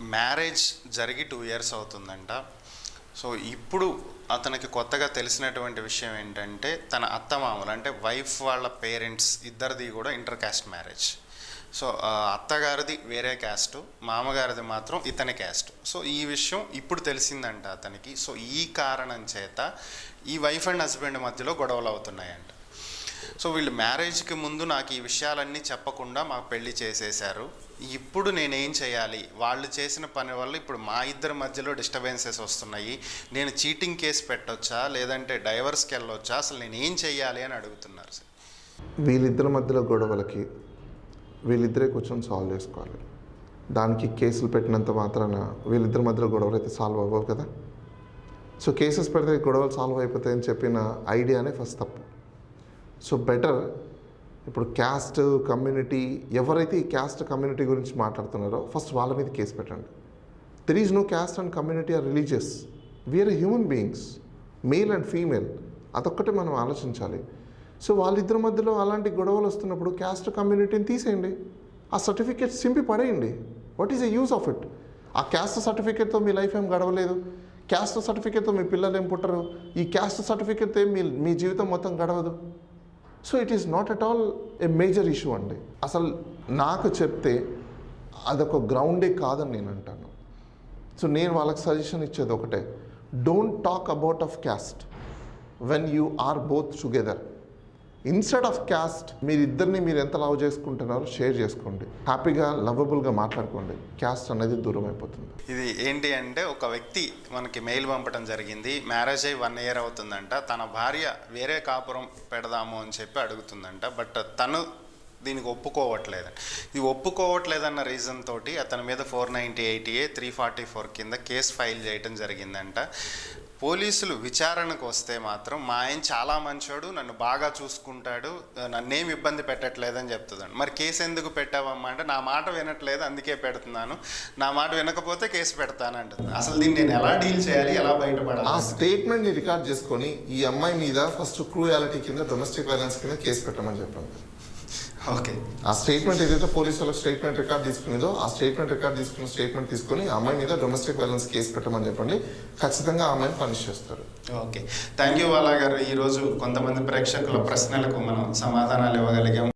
Marriage జరిగి two years అవుతుందంట. So ఇప్పుడు అతనికి కొత్తగా తెలిసినటువంటి విషయం ఏంటంటే తన అత్తమామలు అంటే వైఫ్ వాళ్ళ పేరెంట్స్ ఇద్దరిది కూడా ఇంటర్ క్యాస్ట్ మ్యారేజ్. సో అత్తగారిది వేరే క్యాస్ట్ మామగారిది మాత్రం ఇతని క్యాస్ట్. సో ఈ విషయం ఇప్పుడు తెలిసిందంట అతనికి. సో ఈ కారణం చేత ఈ వైఫ్ అండ్ హస్బెండ్ మధ్యలో గొడవలు అవుతున్నాయంట. సో వీళ్ళు మ్యారేజ్కి ముందు నాకు ఈ విషయాలన్నీ చెప్పకుండా మాకు పెళ్ళి చేసేశారు. ఇప్పుడు నేనేం చేయాలి? వాళ్ళు చేసిన పని వల్ల ఇప్పుడు మా ఇద్దరి మధ్యలో డిస్టర్బెన్సెస్ వస్తున్నాయి. నేను చీటింగ్ కేసు పెట్టొచ్చా? లేదంటే డైవర్స్కి వెళ్ళొచ్చా? అసలు నేను ఏం చేయాలి అని అడుగుతున్నారు సార్. వీళ్ళిద్దరి మధ్యలో గొడవలకి వీళ్ళిద్దరే కూర్చొని సాల్వ్ చేసుకోవాలి. దానికి కేసులు పెట్టినంత మాత్రాన వీళ్ళిద్దరి మధ్యలో గొడవలు అయితే సాల్వ్ అవ్వవు కదా? సో కేసెస్ పెడితే గొడవలు సాల్వ్ అయిపోతాయని చెప్పిన ఐడియానే ఫస్ట్ తప్పు. So better. ఇప్పుడు క్యాస్ట్ కమ్యూనిటీ ఎవరైతే ఈ క్యాస్ట్ కమ్యూనిటీ గురించి మాట్లాడుతున్నారో ఫస్ట్ వాళ్ళ మీద కేసు పెట్టండి. There is no caste and community or religious we are human beings male and female అదొక్కటే మనం ఆలోచించాలి. సో వాళ్ళిద్దరి మధ్యలో అలాంటి గొడవలు వస్తున్నప్పుడు క్యాస్ట్ కమ్యూనిటీని తీసేయండి. ఆ సర్టిఫికేట్ సింపి పడేయండి. What is the use of it ఆ క్యాస్ట్ సర్టిఫికేట్తో మీ లైఫ్ ఏం గడవలేదు? క్యాస్ట్ సర్టిఫికేట్తో మీ పిల్లలు ఏం పుట్టరు? ఈ క్యాస్ట్ సర్టిఫికేట్తో మీ మీ జీవితం మొత్తం గడవదు. So it is not at all a major issue అండి. అసలు నాకు చెప్తే అదొక గ్రౌండే కాదని నేను అంటాను. సో నేను వాళ్ళకి సజెషన్ ఇచ్చేది ఒకటే. Don't talk about of caste when you are both together instead of caste మీరిద్దరిని మీరు ఎంత లవ్ చేసుకుంటున్నారో షేర్ చేసుకోండి. హ్యాపీగా లవబుల్గా మాట్లాడుకోండి. క్యాస్ట్ అనేది దూరం అయిపోతుంది. ఇది ఏంటి అంటే ఒక వ్యక్తి మనకి మెయిల్ పంపడం జరిగింది. మ్యారేజ్ అయ్యి వన్ ఇయర్ అవుతుందంట. తన భార్య వేరే కాపురం పెడదాము అని చెప్పి అడుగుతుందంట. బట్ తను దీనికి ఒప్పుకోవట్లేదు. ఇది ఒప్పుకోవట్లేదన్న రీజన్ తోటి అతని మీద four ninety eight A three forty four కింద కేసు ఫైల్ చేయటం జరిగిందంట. పోలీసులు విచారణకు వస్తే మాత్రం మా ఆయన చాలా మంచోడు నన్ను బాగా చూసుకుంటాడు నన్నేం ఇబ్బంది పెట్టట్లేదని చెప్తుందండి మరి కేసు ఎందుకు పెట్టావమ్మా అంటే నా మాట వినట్లేదు అందుకే పెడుతున్నాను. నా మాట వినకపోతే కేసు పెడతానంటుంది. అసలు దీన్ని నేను ఎలా డీల్ చేయాలి ఎలా బయటపడాలి? ఆ స్టేట్మెంట్ని రికార్డ్ చేసుకొని ఈ అమ్మాయి మీద ఫస్ట్ క్రూయాలిటీ కింద డొమెస్టిక్ వైలెన్స్ కింద కేసు పెట్టమని చెప్పండి. ఓకే. ఆ స్టేట్మెంట్ ఏదైతే పోలీసుల స్టేట్మెంట్ రికార్డ్ తీసుకునేదో ఆ స్టేట్మెంట్ రికార్డ్ తీసుకున్న స్టేట్మెంట్ తీసుకొని ఆ అమ్మాయి మీద డొమెస్టిక్ వైలెన్స్ కేసు పెట్టమని చెప్పండి. ఖచ్చితంగా ఆ అమ్మాయిని పనిష్ చేస్తారు. ఓకే. థ్యాంక్ యూ వాలా గారు ఈరోజు కొంతమంది ప్రేక్షకుల ప్రశ్నలకు మనం సమాధానాలు ఇవ్వగలిగాం